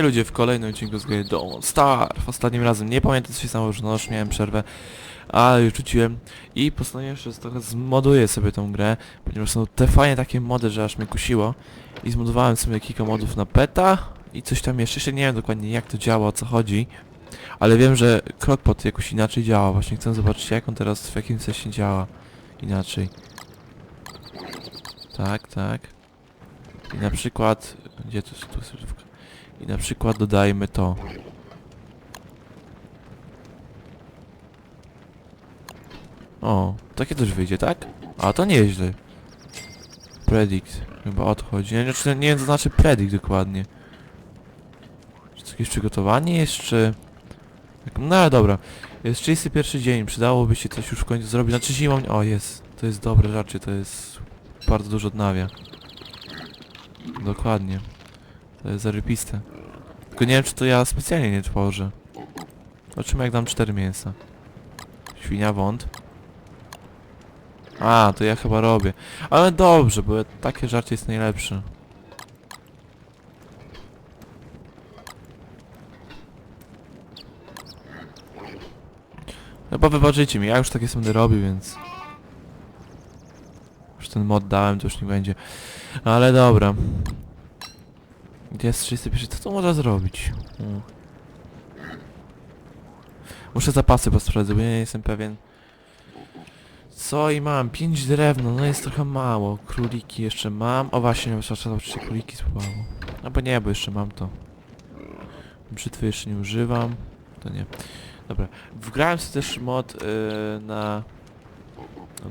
Ej ludzie, w kolejnym odcinku z gry Don't Starve. Ostatnim razem nie pamiętam co się stało, że no już miałem przerwę, ale już rzuciłem i postanowiłem, że trochę zmoduję sobie tą grę, ponieważ są te fajne takie mody, że aż mnie kusiło i zmodowałem sobie kilka modów na peta i coś tam jeszcze, jeszcze nie wiem dokładnie jak to działa, o co chodzi, ale wiem, że Crockpot jakoś inaczej działa, właśnie chcę zobaczyć jak on teraz w jakim sensie działa inaczej. Tak, tak. I na przykład... Gdzie tu tu? I na przykład dodajmy to. O, takie też wyjdzie, tak? A to nieźle. Predict. Chyba o to chodzi. Nie, nie, nie wiem co znaczy predict dokładnie. Czy to jakieś przygotowanie jest, czy... Jak- No ale dobra. Jest 31 dzień, przydałoby się coś już w końcu zrobić. Znaczy zimą... O, jest. To jest dobre rzeczy, to jest... Bardzo dużo odnawia. Dokładnie. To jest zarypiste. Tylko nie wiem, czy to ja specjalnie nie tworzę. Zobaczymy jak dam cztery mięsa. Świnia wąt. A, to ja chyba robię. Ale dobrze, bo takie żarcie jest najlepsze. Chyba wybaczycie mi, ja już takie będę robił, więc... Już ten mod dałem, to już nie będzie. Ale dobra. Jest 31? Co to można zrobić? Hmm. Muszę zapasy posprawdzać, bo ja nie jestem pewien. Co i mam? 5 drewno, no jest trochę mało. Króliki jeszcze mam. O właśnie, nie trzeba oczywiście króliki spróbowało. No bo nie, bo jeszcze mam to. Brzytwy jeszcze nie używam. To nie. Dobra. Wgrałem sobie też mod yy, na...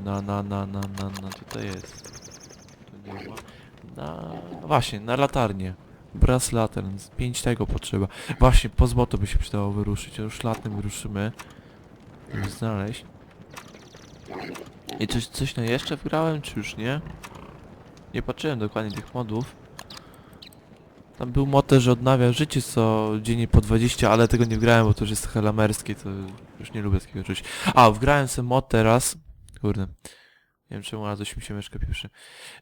Na, na, na, na, na, na, tutaj jest. To nie ma. Na... no Właśnie, na latarnię. Brass lantern, z 5 tego potrzeba. Właśnie, po złoto by się przydało wyruszyć, a już latem wyruszymy. Żeby znaleźć. I coś, coś na jeszcze wgrałem, czy już nie? Nie patrzyłem dokładnie tych modów. Tam był mod że odnawia życie co dzień po 20, ale tego nie wgrałem, bo to już jest trochę lamerskie, to już nie lubię takiego czegoś. A, wgrałem sobie mod teraz. Kurde. Nie wiem czemu, ale coś mi się myszka pieprzy.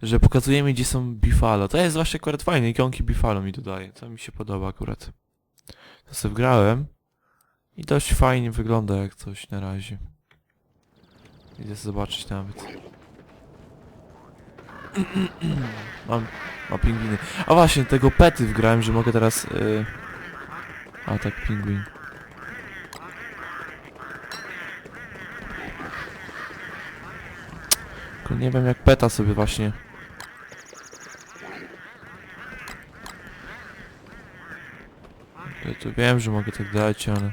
Że pokazuje mi gdzie są bifalo. To jest właśnie akurat fajne, ikonki bifalo mi dodaje. To mi się podoba akurat. To sobie wgrałem. I dość fajnie wygląda jak coś na razie. Idę zobaczyć nawet. mam, mam pingwiny. A właśnie, tego pety wgrałem, że mogę teraz... Yy... A tak, pingwin. Tylko nie wiem jak peta sobie właśnie... Ja tu wiem, że mogę tak dać, ale...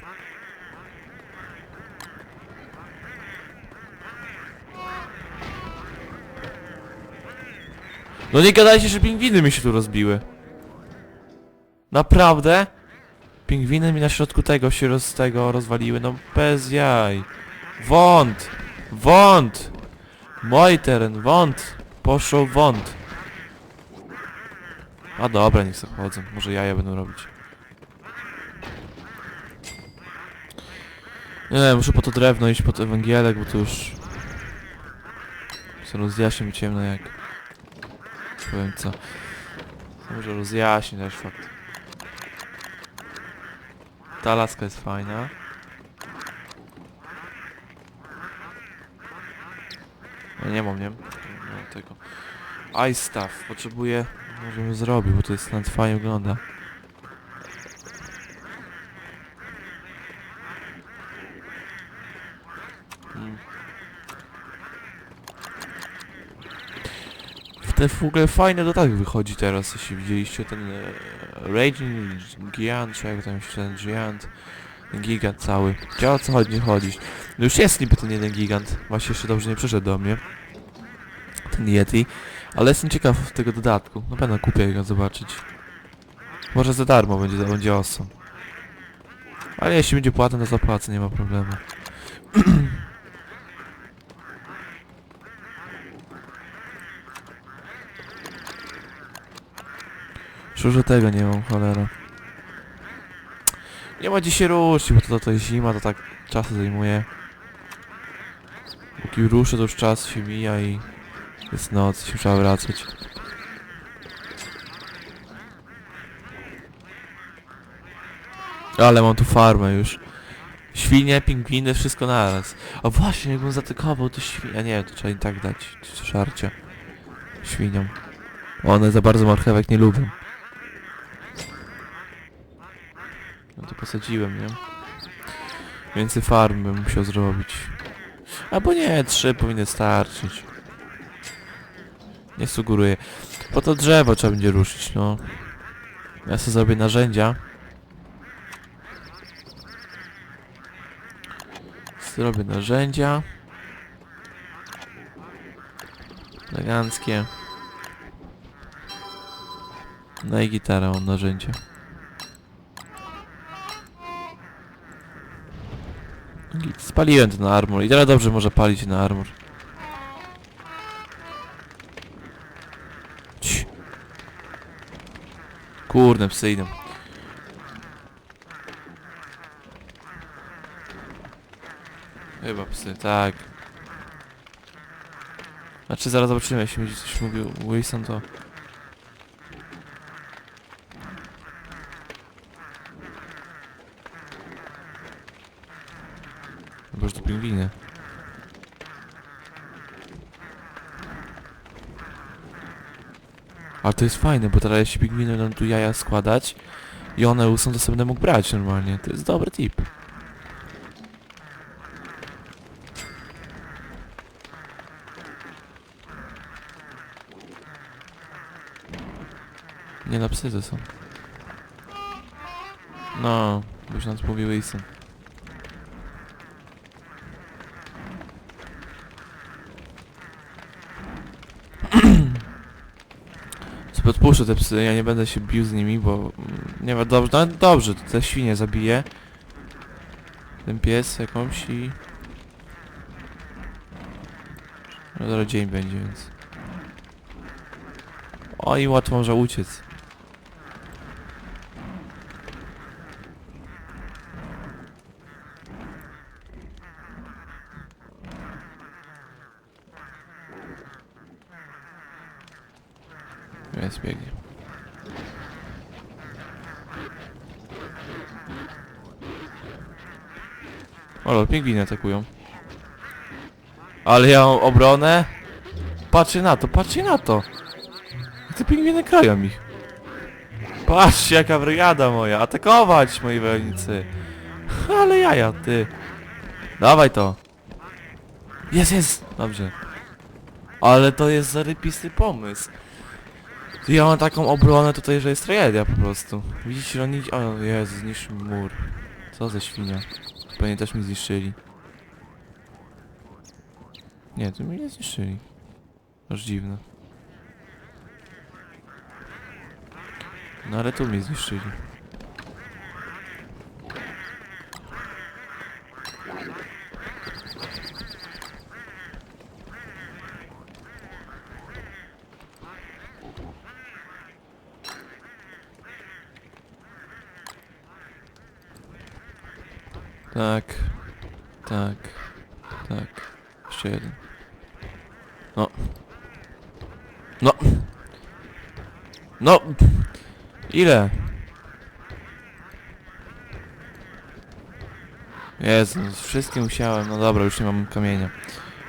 No nie gadajcie, że pingwiny mi się tu rozbiły. Naprawdę? Pingwiny mi na środku tego się roz, tego rozwaliły, no bez jaj. Wąt! Wąt! Mój teren, wąt! Poszło wąt. A dobra, niech sobie chodzą. Może jaja będą robić. Nie, muszę po to drewno iść, po to węgielek, bo to już... Co rozjaśni mi ciemno jak... Powiem co. Może rozjaśni też fakt. Ta laska jest fajna. Ja nie mam, nie? Mam tego. Ice staff. Potrzebuję... Może bym zrobił, bo to jest nawet fajnie wygląda. Mm. W te w ogóle fajne dodatek wychodzi teraz, jeśli widzieliście ten e, Raging Giant, czy jak tam się ten Giant, ten gigant cały. Działa co chodzi, chodzić. No już jest niby ten jeden gigant, właśnie jeszcze dobrze nie przyszedł do mnie. Ten Yeti. Ale jestem ciekaw tego dodatku. Na pewno kupię go zobaczyć. Może za darmo będzie, będzie awesome. Ale jeśli będzie płatne, to zapłacę, nie ma problemu. Szczerze tego nie mam, cholera. Nie ma gdzie się ruszyć, bo to, to jest zima, to tak czas zajmuje. Póki ruszę, to już czas się mija i jest noc, się trzeba wracać. Ale mam tu farmę już. Świnie, pingwiny, wszystko naraz. O właśnie, jakbym zatykował to świnia. Nie, to trzeba im tak dać. Szarcia. Świniom. One za bardzo marchewek nie lubią. No to posadziłem, nie? Więcej farm bym musiał zrobić. Albo nie, trzy powinny starczyć. Nie sugeruję. Po to drzewo trzeba będzie ruszyć, no. Ja sobie zrobię narzędzia. Zrobię narzędzia. Eleganckie. No i gitara mam narzędzia. Spaliłem ten armor i teraz dobrze może palić na armor. Kurde, psy idą. Chyba psy, tak. Znaczy zaraz zobaczymy, jeśli będzie coś mówił Wilson to... Chyba, że to pingwiny. Ale to jest fajne, bo teraz jeśli pingwiny będą tu jaja składać i one sobie będę mógł brać normalnie. To jest dobry tip. Nie na psy to są. No, już nas mówił Wilson. sobie odpuszczę te psy, ja nie będę się bił z nimi, bo mm, nie ma dobrze, no dobrze, te świnie zabiję. Ten pies jakąś i... No zaraz dzień będzie, więc... O i łatwo może uciec. Jest biegnie. O, pingwiny atakują. Ale ja mam obronę. Patrzcie na to, patrzcie na to. Te pingwiny krają ich. Patrzcie jaka brygada moja. Atakować moi wojownicy. Ale jaja, ty. Dawaj to. Jest, jest. Dobrze. Ale to jest zarypisty pomysł. Ja mam taką obronę tutaj, że jest tragedia po prostu. Widzicie, oni... O Jezu, zniszczył mur. Co za świnia. Pewnie też mi zniszczyli. Nie, to mi nie zniszczyli. Aż dziwne. No ale tu mnie zniszczyli. Tak. Tak. Tak. Jeszcze jeden. No. No. No. Ile? Jezu, z wszystkim musiałem. No dobra, już nie mam kamienia.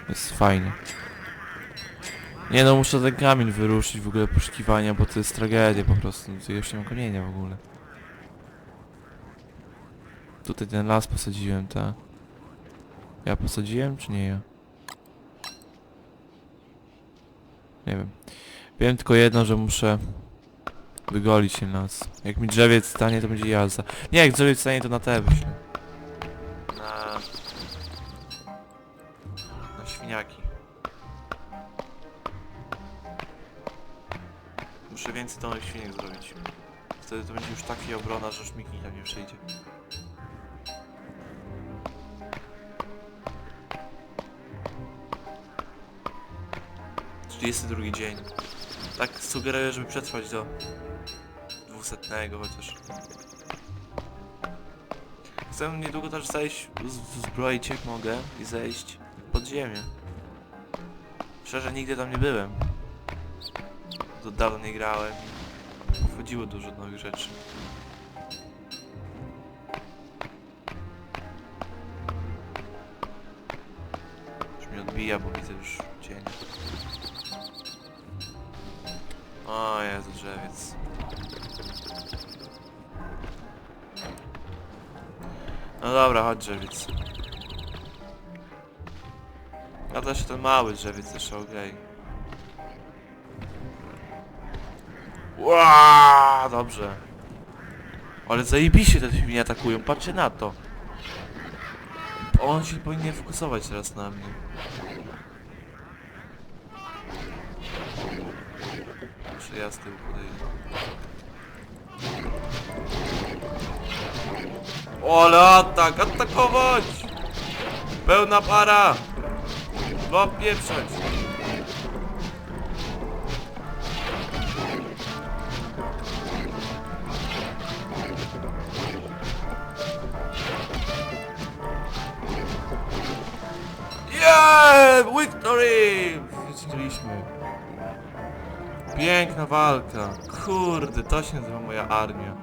Jest fajnie. Nie no, muszę ten kamień wyruszyć w ogóle poszukiwania, bo to jest tragedia po prostu. Tu już nie mam kamienia w ogóle. Tutaj ten las posadziłem, ta. Ja posadziłem, czy nie ja? Nie wiem. Wiem tylko jedno, że muszę wygolić ten las. Jak mi drzewiec stanie, to będzie jazda. Nie, jak drzewiec stanie, to na te wyślę. Na... Na świniaki. Muszę więcej domek świniek zrobić. Wtedy to będzie już taki obrona, że już mi tam nie przyjdzie. Drugi dzień. Tak sugeruję, żeby przetrwać do setnego chociaż. Chcę niedługo też zejść, zbroić jak mogę i zejść pod ziemię. Szczerze nigdy tam nie byłem. To dawno nie grałem i wchodziło dużo nowych rzeczy. Już mi odbija, bo widzę już cień. O, jest drzewiec. No dobra, chodź drzewiec. A też ten mały drzewiec jeszcze okej. Ła, dobrze. Ale zajebiście te mnie atakują, patrzcie na to. On się powinien fokusować teraz na mnie. Muszę ja. Ale atak, atakować! Pełna para! Dwa pieprzeć! Yeah! Victory! Zwyciężyliśmy. Piękna walka. Kurde, to się nazywa moja armia.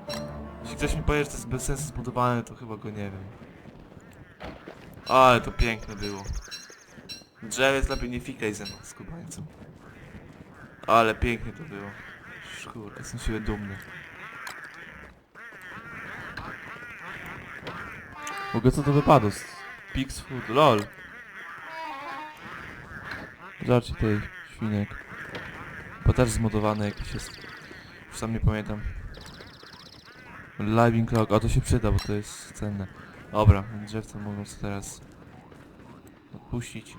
Jeśli ktoś mi powie, że to jest bez sensu zbudowane, to chyba go nie wiem. Ale to piękne było. Drzewiec lepiej nie fikaj ze mną, skubańcem. Ale pięknie to było. Kurde, jestem siebie dumny. W ogóle co to wypadło? z Pix Food, lol. Zobaczcie tej świnek. Bo też zmodowany jakiś jest. Już sam nie pamiętam. Living clock, o to się przyda, bo to jest cenne. Dobra, drzewce mogą sobie teraz odpuścić.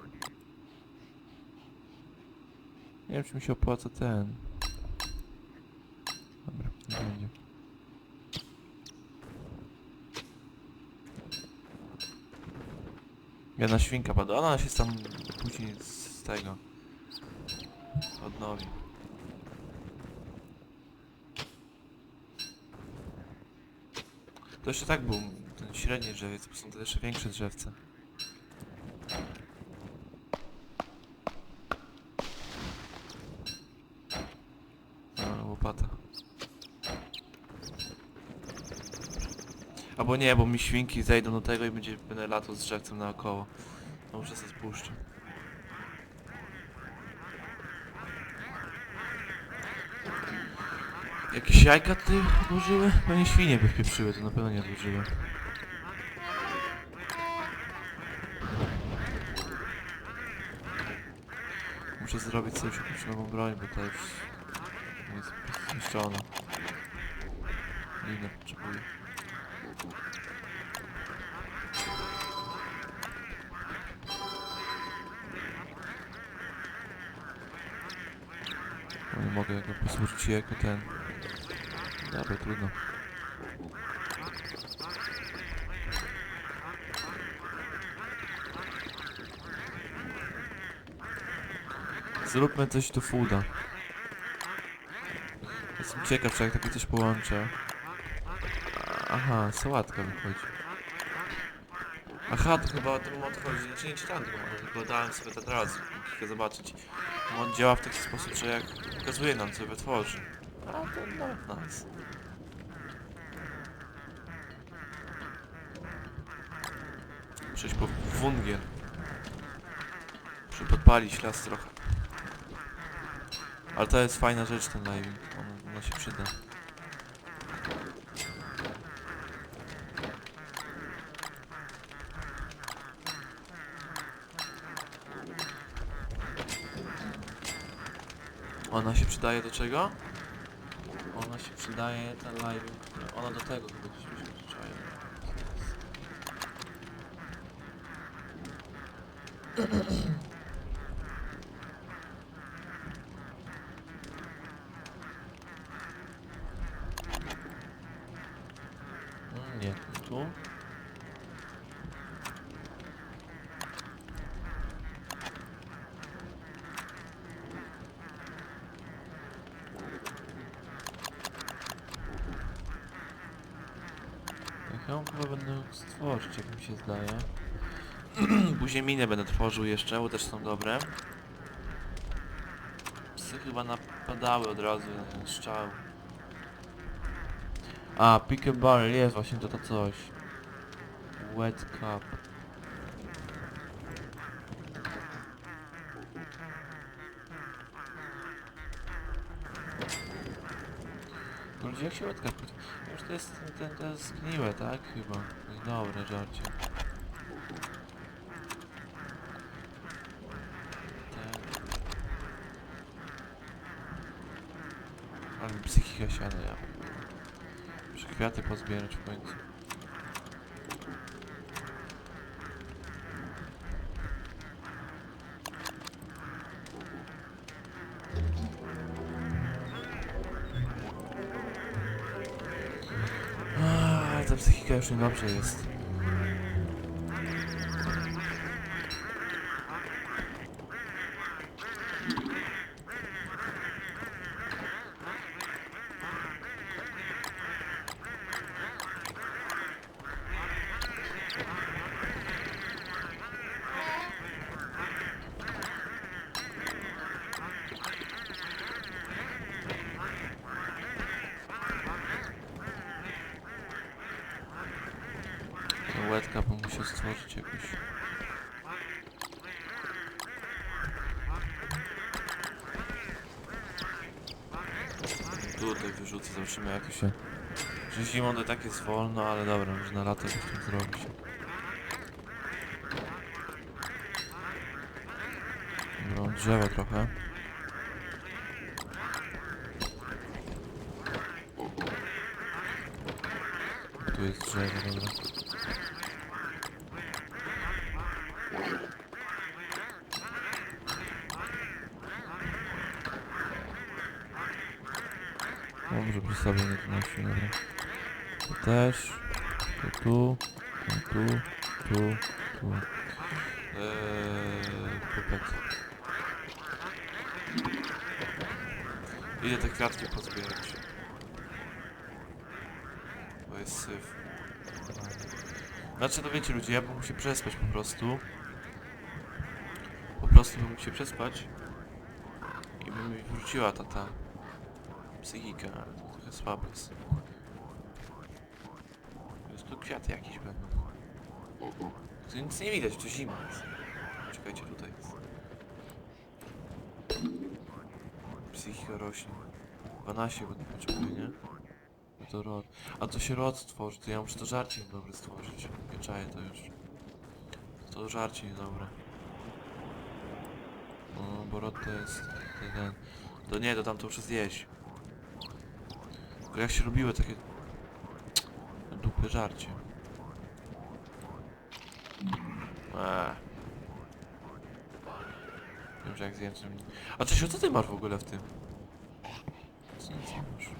Nie wiem czy mi się opłaca ten. Dobra, nie będzie. Jedna świnka pada, ona się tam później z tego odnowi. To jeszcze tak był ten średni drzewiec, bo są to jeszcze większe drzewce. A, łopata. Albo nie, bo mi świnki zejdą do tego i będzie będę latał z drzewcem naokoło. No muszę sobie spuszczę. Jakieś jajka ty odłożyły? Pewnie świnie by wpieprzyły, to na pewno nie odłożyły. Muszę zrobić sobie jakąś nową broń, bo ta już jest zniszczona. Inne potrzebuję. No nie mogę go posłużyć jako ten. Dobra, trudno. Zróbmy coś do fooda. Jestem ciekaw, czy jak takie coś połączę. Aha, sałatka wychodzi. Aha, to chyba o tym mod chodzi. Znaczy nie czytałem tego modu, tylko dałem sobie to teraz, chcę zobaczyć. Mod działa w taki sposób, że jak pokazuje nam co wytworzy. A to no, nice. Iść po wungiel. Muszę podpalić las trochę. Ale to jest fajna rzecz ten living. Ona, ona się przyda. Ona się przydaje do czego? Ona się przydaje, ten live. Ona do tego chyba gdzieś mi się przyczaje. Mm, Nie, tu. Ja ją chyba będę stworzyć, jak mi się zdaje. Później minę będę tworzył jeszcze, bo też są dobre. Psy chyba napadały od razu na strzał. A, pick a barrel, jest właśnie to to coś. Wet cup. Ludzie, jak się wet? Już to jest, ten, to jest tak? Chyba. Dobre, żarcie. Kwiaty pozbierać w końcu. Aaaa, ta psychika już niedobrze jest. Ta łetka, bo muszę stworzyć jakoś. Tutaj wyrzucę, zobaczymy jak się... Że zimą to tak jest wolno, ale dobra, może na lato coś tym zrobić. Mam drzewa trochę. Tu jest drzewo, dobra. Dobrze, przy sobie nie donosi, dobra. Tu też. To tu. To tu. Tu. Tu. Eee, pupet. Idę te kwiatki pozbierać. Bo jest syf. Znaczy, no wiecie ludzie, ja bym się przespać po prostu. Po prostu bym mógł się przespać. I by mi wróciła ta ta psychika, ale to trochę słabo jest. Jest tu kwiaty jakieś będą. Tu nic nie widać, to zima jest. Czekajcie, tutaj. Psychika rośnie. 12 go nie potrzebuje, nie? No to rod. A to się rod stworzy, to ja muszę to żarcie dobre stworzyć. Nie czaję to już. To żarcie niedobre. No, bo rod to jest ten. To nie, to tam to muszę zjeść. Tylko jak się robiły takie... Dupy żarcie. Eee. Wiem, że jak mi... A Czesiu, co ty masz w ogóle w tym? Nic nie masz?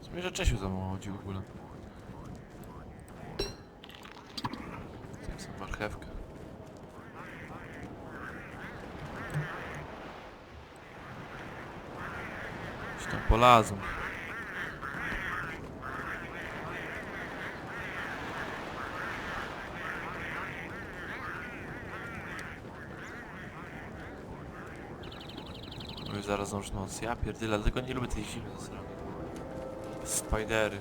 Co mi, że Czesiu za mało chodzi w ogóle? Tak sobie marchewkę. Gdzieś tam polazą. No i zaraz już noc. Ja pierdolę, dlatego nie lubię tej zimy zasrany. Spidery.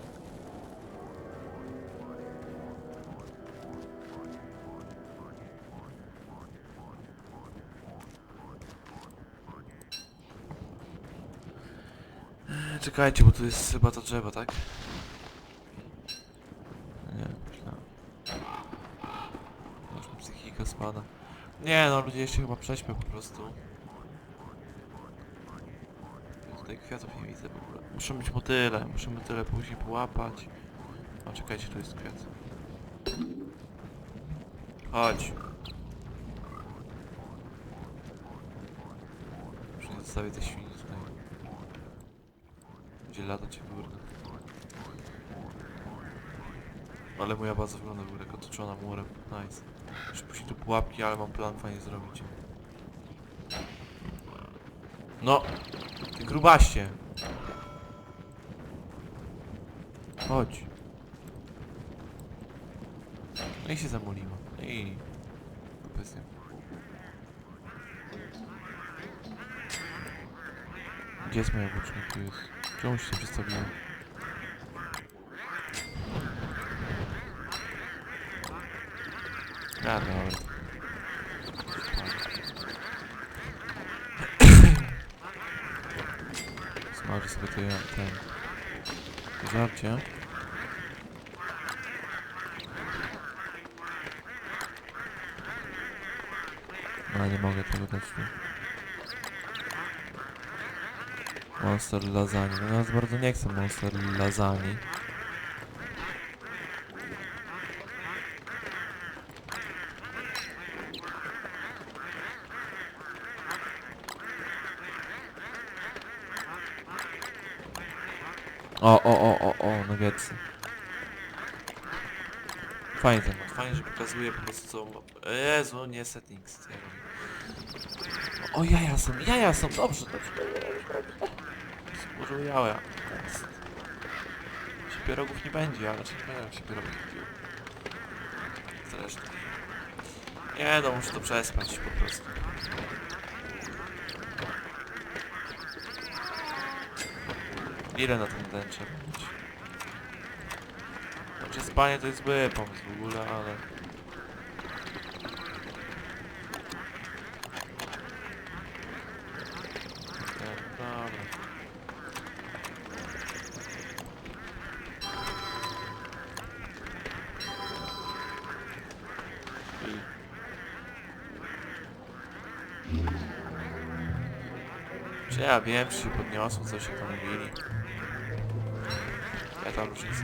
Eee, Czekajcie, bo tu jest chyba to drzewo, tak? Nie, mi psychika spada. Nie no, ludzie jeszcze chyba prześpią po prostu. Tutaj kwiatów nie widzę w ogóle. Muszą być motyle, muszę motyle później połapać. O, czekajcie, tu jest kwiat. Chodź. Muszę nie zostawię tej świni tutaj. Będzie latać kurde. Ale moja baza wygląda w jak otoczona murem. Nice. Muszę później tu pułapki, ale mam plan fajnie zrobić. No! Grubaście! Chodź. No i się zamuliło. No I... Gdzie jest moja włócznia? Tu jest. Czemu się przedstawiłem? A, dobra. Smażę sobie to ja, ten... Żarcie. Ale nie mogę tego dać tu. Monster lasagne. No ja bardzo nie chcę monster lasagne. O, o, o, o, o, nuggetsy. Fajnie ten mod, fajnie, że pokazuje po prostu co... Jezu, nie settings. O, jaja są, jaja są, dobrze, dobrze. Złożył jaja. Się nie będzie, ale czy nie będę się pierogów. Zresztą. Nie no, muszę to przespać po prostu. Ile na ten den trzeba mieć? Znaczy spanie to jest zły pomysł w ogóle, ale... Czy ja wiem, czy się podniosło, co się tam mówili? Ja tam różnicy